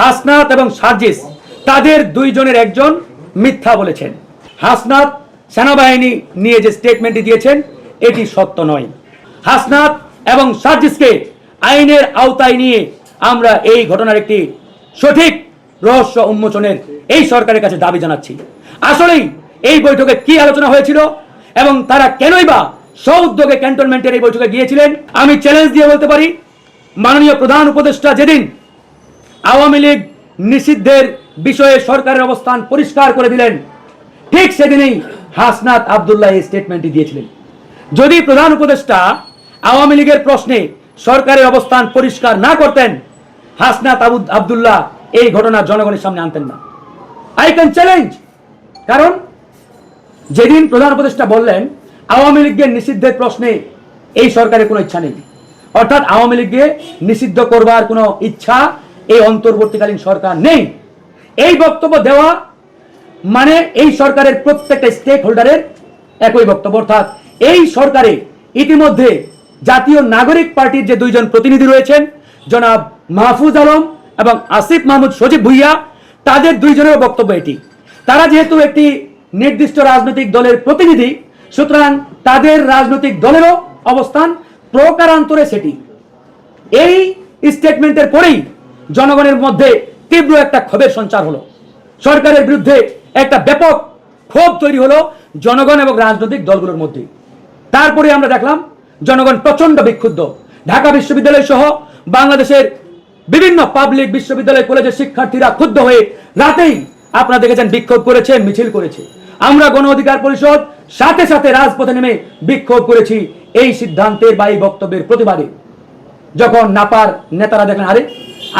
হাসনাত এবং সার্জিস, তাদের দুইজনের একজন মিথ্যা বলেছেন। হাসনাত সেনাবাহিনী নিয়ে যে স্টেটমেন্টটি দিয়েছেন, এটি সত্য নয়। হাসনাত এবং সার্জিসকে আইনের আওতায় নিয়ে আমরা এই ঘটনার একটি সঠিক রহস্য উন্মোচনের এই সরকারের কাছে দাবি জানাচ্ছি। আসলেই এই বৈঠকে কি আলোচনা হয়েছিল এবং তারা কেনই বা স্ব-উদ্যোগে ক্যান্টনমেন্টের এই বৈঠকে গিয়েছিলেন, আমি চ্যালেঞ্জ দিয়ে বলতে পারি। মাননীয় প্রধান উপদেষ্টা যেদিন আওয়ামী লীগ নিষিদ্ধের বিষয়ে সরকারের অবস্থান পরিষ্কার করে দিলেন। ঠিক সেদিনেই হাসনাত আবদুল্লাহ এই স্টেটমেন্টটি দিয়েছিলেন। যদি প্রধান উপদেষ্টা আওয়ামী লীগের প্রশ্নে সরকারের অবস্থান পরিষ্কার না করতেন, হাসনাত আবু আবদুল্লাহ এই ঘটনা জনগণের সামনে আনতেন না। আই ক্যান চ্যালেঞ্জ কারণ যেদিন প্রধান উপদেষ্টা বললেন, আওয়ামী লীগের নিষিদ্ধের প্রশ্নে এই সরকারের কোনো ইচ্ছা নেই। অর্থাৎ আওয়ামী লীগকে নিষিদ্ধ করবার কোনো ইচ্ছা এই অন্তর্বর্তীকালীন সরকার নেই। এই বক্তব্য দেওয়া মানে এই সরকারের প্রত্যেকটা স্টেক হোল্ডারের একই বক্তব্য, অর্থাৎ এই সরকারে ইতিমধ্যে জাতীয় নাগরিক পার্টির যে দুইজন প্রতিনিধি রয়েছেন, জনাব মাহফুজ আলম এবং আসিফ মাহমুদ সজীব ভুইয়া, তাদের দুইজনের বক্তব্য এটি। তারা যেহেতু একটি নির্দিষ্ট রাজনৈতিক দলের প্রতিনিধি, সুতরাং তাদের রাজনৈতিক দলেরও অবস্থান প্রকারান্তরে সেটি। এই স্টেটমেন্টের পরেই জনগণের মধ্যে তীব্র একটা ক্ষোভের সঞ্চার হলো। সরকারের বিরুদ্ধে একটা ব্যাপক ক্ষোভ তৈরি হলো জনগণ এবং রাজনৈতিক দলগুলোর মধ্যে। তারপরে আমরা দেখলাম জনগণ প্রচণ্ড বিক্ষুব্ধ। ঢাকা বিশ্ববিদ্যালয় সহ বাংলাদেশের বিভিন্ন পাবলিক বিশ্ববিদ্যালয় কলেজের শিক্ষার্থীরা ক্ষুব্ধ হয়ে রাতেই আপনারা দেখেছেন বিক্ষোভ করেছে, মিছিল করেছে। আমরা গণ অধিকার পরিষদ সাথে সাথে রাজপথে নেমে বিক্ষোভ করেছি এই সিদ্ধান্তের বা এই বক্তব্যের প্রতিবাদে। যখন নাপার নেতারা দেখেন আরে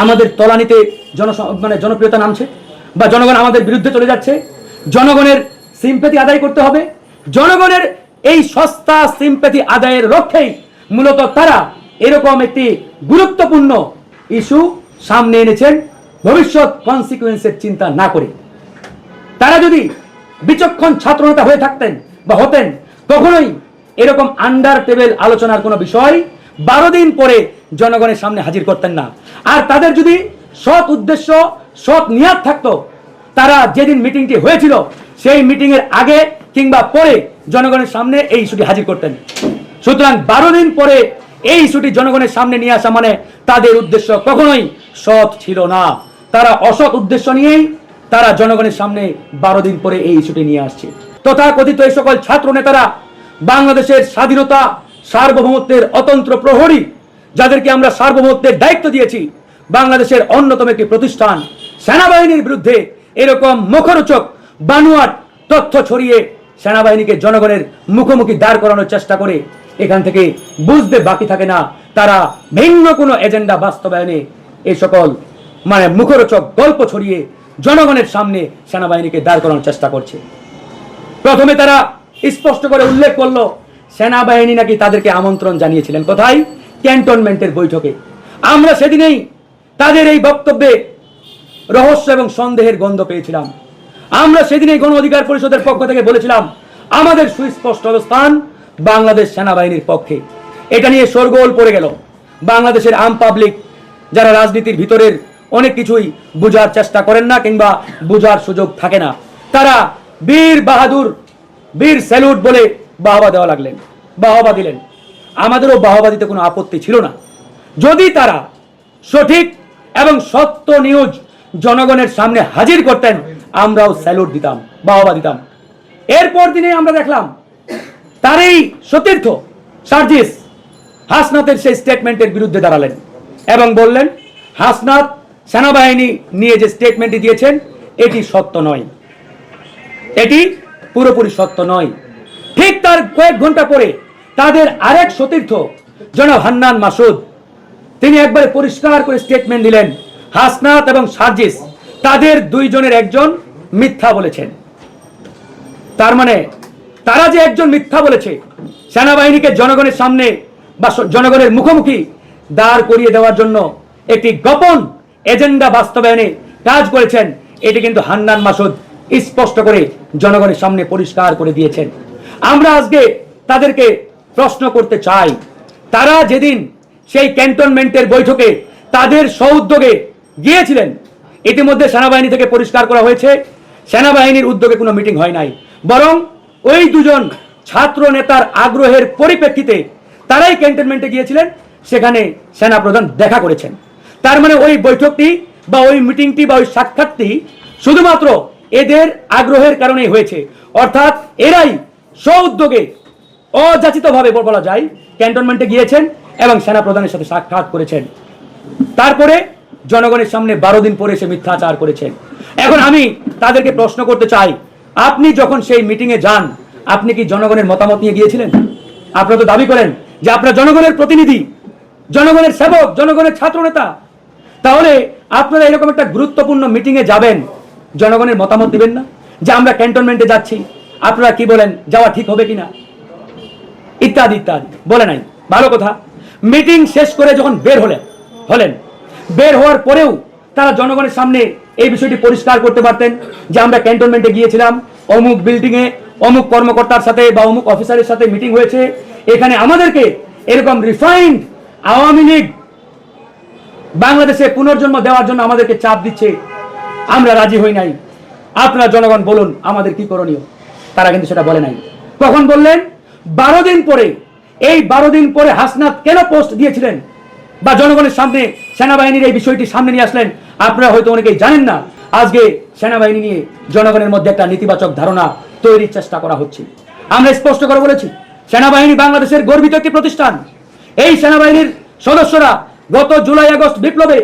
আমাদের তলানিতে জন মানে জনপ্রিয়তা নামছে বা জনগণ আমাদের বিরুদ্ধে চলে যাচ্ছে। জনগণের সিম্পেথি আদায় করতে হবে। জনগণের এই সস্তা সিম্পেথি আদায়ের লক্ষ্যেই মূলত তারা এরকম একটি গুরুত্বপূর্ণ ইস্যু সামনে এনেছেন ভবিষ্যৎ কনসিকুয়েন্সের চিন্তা না করে। তারা যদি বিচক্ষণ ছাত্রনেতা হয়ে থাকতেন বা হতেন, কখনোই এরকম আন্ডার টেবিল আলোচনার কোনো বিষয় বারো দিন পরে জনগণের সামনে হাজির করতেন না। আর তাদের যদি সৎ উদ্দেশ্য, সৎ নিয়াত থাকতো, তারা যেদিন মিটিংটি হয়েছিল, সেই মিটিং এর আগে কিংবা পরে জনগণের সামনে এই ইস্যুটি হাজির করতেন। সুতরাং বারো দিন পরে এই ইস্যুটি জনগণের সামনে নিয়ে আসা মানে তাদের উদ্দেশ্য কখনোই সৎ ছিল না। তারা অসৎ উদ্দেশ্য নিয়েই তারা জনগণের সামনে বারো দিন পরে এই ইস্যুটি নিয়ে আসছে। তথা কথিত এই সকল ছাত্র নেতারা বাংলাদেশের স্বাধীনতা সার্বভৌমত্বের অতন্ত্র প্রহরী যাদেরকে আমরা সার্বভৌমত্বের দায়িত্ব দিয়েছি, বাংলাদেশের অন্যতম একটি প্রতিষ্ঠান। সেনাবাহিনীর বিরুদ্ধে এরকম মুখরোচক বানুয়াট তথ্য ছড়িয়ে সেনাবাহিনীকে জনগণের মুখোমুখি দাঁড় করানোর চেষ্টা করে এখান থেকে বুঝতে বাকি থাকে না তারা ভিন্ন কোনো এজেন্ডা বাস্তবায়নে এই সকল মানে মুখরোচক গল্প ছড়িয়ে জনগণের সামনে সেনাবাহিনীকে দাঁড় করানোর চেষ্টা করছে। প্রথমে তারা স্পষ্ট করে উল্লেখ করল সেনাবাহিনী নাকি তাদেরকে আমন্ত্রণ জানিয়েছিলেন? কোথায়? ক্যান্টনমেন্টের বৈঠকে। আমরা সেদিনেই তাদের এই বক্তব্যে রহস্য এবং সন্দেহের গন্ধ পেয়েছিলাম। আমরা সেদিনেই গণ অধিকার পরিষদের পক্ষ থেকে বলেছিলাম, আমাদের সুস্পষ্ট অবস্থান বাংলাদেশ সেনাবাহিনীর পক্ষে। এটা নিয়ে শোরগোল পড়ে গেল। বাংলাদেশের আম পাবলিক যারা রাজনীতির ভিতরের অনেক কিছুই বোঝার চেষ্টা করেন না কিংবা বোঝার সুযোগ থাকে না, তারা বীর বাহাদুর, বীর স্যালুট বলে বাহবা দেওয়া লাগলেন, বাহবা দিলেন। আমাদেরও বাহবা দিতে কোনো আপত্তি ছিল না। যদি তারা সঠিক এবং সত্য নিউজ জনগণের সামনে হাজির করতেন, আমরাও স্যালুট দিতাম, বাহবা দিতাম। এরপর দিনে আমরা দেখলাম, তারই সতীর্থ সার্জিস হাসনাতের সেই স্টেটমেন্টের বিরুদ্ধে দাঁড়ালেন এবং বললেন, হাসনাত সেনাবাহিনী নিয়ে যে স্টেটমেন্টটি দিয়েছেন, এটি সত্য নয়। এটি পুরোপুরি সত্য নয়। ঠিক তার কয়েক ঘণ্টা পরে তাদের আরেক সতীর্থ, জনাব হান্নান মাসুদ, তিনি একবারে পরিষ্কার করে স্টেটমেন্ট দিলেন, হাসনাত এবং সার্জিস তাদের দুইজনের একজন মিথ্যা বলেছেন। তার মানে তারা যে একজন মিথ্যা বলেছে, সেনাবাহিনীকে জনগণের সামনে বা জনগণের মুখোমুখি দাঁড় করিয়ে দেওয়ার জন্য একটি গোপন এজেন্ডা বাস্তবায়নে কাজ করেছেন, এটি কিন্তু হান্নান মাসুদ স্পষ্ট করে জনগণের সামনে পরিষ্কার করে দিয়েছেন। আমরা আজকে তাদেরকে প্রশ্ন করতে চাই। তারা যেদিন সেই ক্যান্টনমেন্টের বৈঠকে তাদের সৌদ্যোগে গিয়েছিলেন, ইতিমধ্যে সেনাবাহিনী থেকে পরিষ্কার করা হয়েছে, সেনাবাহিনীর উদ্যোগে কোনো মিটিং হয় নাই। বরং ওই দুজন ছাত্র নেতার আগ্রহের পরিপ্রেক্ষিতে তারাই ক্যান্টনমেন্টে গিয়েছিলেন, সেখানে সেনাপ্রধান দেখা করেছেন। তার মানে ওই বৈঠকটি বা ওই মিটিংটি বা ওই সাক্ষাৎটি শুধুমাত্র এদের আগ্রহের কারণেই হয়েছে। অর্থাৎ এরাই স্ব উদ্যোগে অযাচিতভাবে বলা যায় ক্যান্টনমেন্টে গিয়েছেন এবং সেনাপ্রধানের সাথে সাক্ষাৎ করেছেন। তারপরে জনগণের সামনে বারো দিন পরে সে মিথ্যাচার করেছেন। এখন আমি তাদেরকে প্রশ্ন করতে চাই, আপনি যখন সেই মিটিংয়ে যান, আপনি কি জনগণের মতামত নিয়ে গিয়েছিলেন? আপনারা তো দাবি করেন যে আপনারা জনগণের প্রতিনিধি, জনগণের সেবক, জনগণের ছাত্রনেতা। তাহলে আপনারা এরকম একটা গুরুত্বপূর্ণ মিটিংয়ে যাবেন, জনগণের মতামত দিবেন না? যে আমরা ক্যান্টনমেন্টে যাচ্ছি আপনারা কি বলেন, যাওয়া ঠিক হবে কিনা? ইত্যাদি ইত্যাদি। বলে নাই। ভালো কথা। মিটিং শেষ করে যখন বের হলেন হলেন, বের হওয়ার পরেও তারা জনগণের সামনে এই বিষয়টি পরিষ্কার করতে পারতেন যে আমরা ক্যান্টনমেন্টে গিয়েছিলাম, অমুক বিল্ডিং এ অমুক কর্মকর্তার সাথে বা অমুক অফিসারের সাথে মিটিং হয়েছে। এখানে আমাদেরকে এরকম রিফাইন্ড আওয়ামী লীগ বাংলাদেশে পুনর্জন্ম দেওয়ার জন্য আমাদেরকে চাপ দিচ্ছে। আমরা রাজি হই নাই। আপনারা জনগণ বলুন, আমাদের কি করণীয়? তারা কিন্তু সেটা বলে নাই। কখন বললেন? বারো দিন পরে। এই বারো দিন পরে হাসনাত কেন পোস্ট দিয়েছিলেন? বা জনগণের সামনে সেনাবাহিনীর এই বিষয়টি সামনে নিয়ে আসলেন? আপনারা হয়তো অনেকেই জানেন না, আজকে সেনাবাহিনী নিয়ে জনগণের মধ্যে একটা নেতিবাচক ধারণা তৈরির চেষ্টা করা হচ্ছে। আমরা স্পষ্ট করে বলেছি, সেনাবাহিনী বাংলাদেশের গর্বিত একটি প্রতিষ্ঠান। এই সেনাবাহিনীর সদস্যরা গত জুলাই আগস্ট বিপ্লবে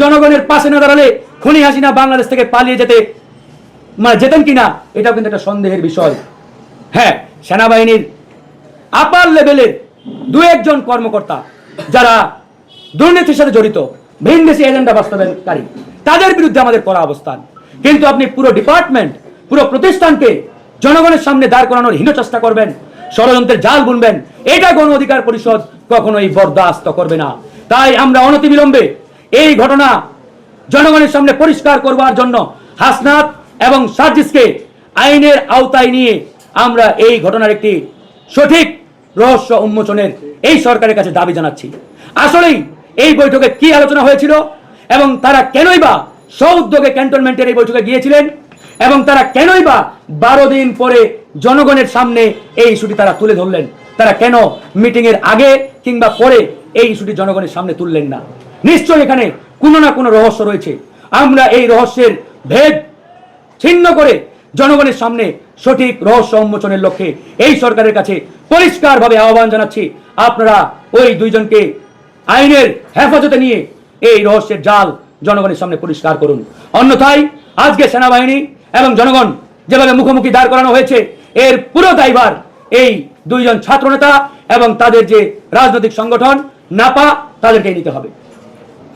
জনগণের পাশে না দাঁড়ালে খুনি হাসিনা বাংলাদেশ থেকে পালিয়ে যেতে মানে যেতেন কিনা, এটাও কিন্তু একটা সন্দেহের বিষয়। হ্যাঁ সেনাবাহিনীর আপার লেভেলের দু একজন কর্মকর্তা যারা দুর্নীতির সাথে জড়িত ভিনদেশি এজেন্ডা বাস্তবায়নকারী, তাদের বিরুদ্ধে আমাদের করা অবস্থান। কিন্তু আপনি পুরো ডিপার্টমেন্ট পুরো প্রতিষ্ঠানকে জনগণের সামনে দাঁড় করানোর হীন চেষ্টা করবেন, ষড়যন্ত্রের জাল বুনবেন, এটা গণ অধিকার পরিষদ কখনোই বরদাস্ত করবে না। তাই আমরা অনতিবিলম্বে এই ঘটনা জনগণের সামনে পরিষ্কার করবার জন্য হাসনাত এবং সার্জিসকে আইনের আওতায় নিয়ে আমরা এই ঘটনার একটি সঠিক রহস্য উন্মোচনের এই সরকারের কাছে দাবি জানাচ্ছি। আসলেই এই বৈঠকে কি আলোচনা হয়েছিল এবং তারা কেনই বা স্ব উদ্যোগে ক্যান্টনমেন্টের এই বৈঠকে গিয়েছিলেন এবং তারা কেনই বা বারো দিন পরে জনগণের সামনে এই ইস্যুটি তারা তুলে ধরলেন? তারা কেন মিটিং এর আগে কিংবা পরে এই ইস্যুটি জনগণের সামনে তুললেন না? নিশ্চয়ই এখানে কোনো না কোনো রহস্য রয়েছে। আমরা এই রহস্যের ভেদ ছিন্ন করে জনগণের সামনে সঠিক রহস্য উন্মোচনের লক্ষ্যে এই সরকারের কাছে পরিষ্কারভাবে আহ্বান জানাচ্ছি। আপনারা ওই দুইজনকে আইনের হেফাজতে নিয়ে এই রহস্যের জাল জনগণের সামনে পরিষ্কার করুন। অন্যথায় আজকে সেনাবাহিনী এবং জনগণ যেভাবে মুখোমুখি দাঁড় করানো হয়েছে, এর পুরো দায়ভার এই দুইজন ছাত্রনেতা এবং তাদের যে রাজনৈতিক সংগঠন, নাপা তাদেরকে নিতে হবে।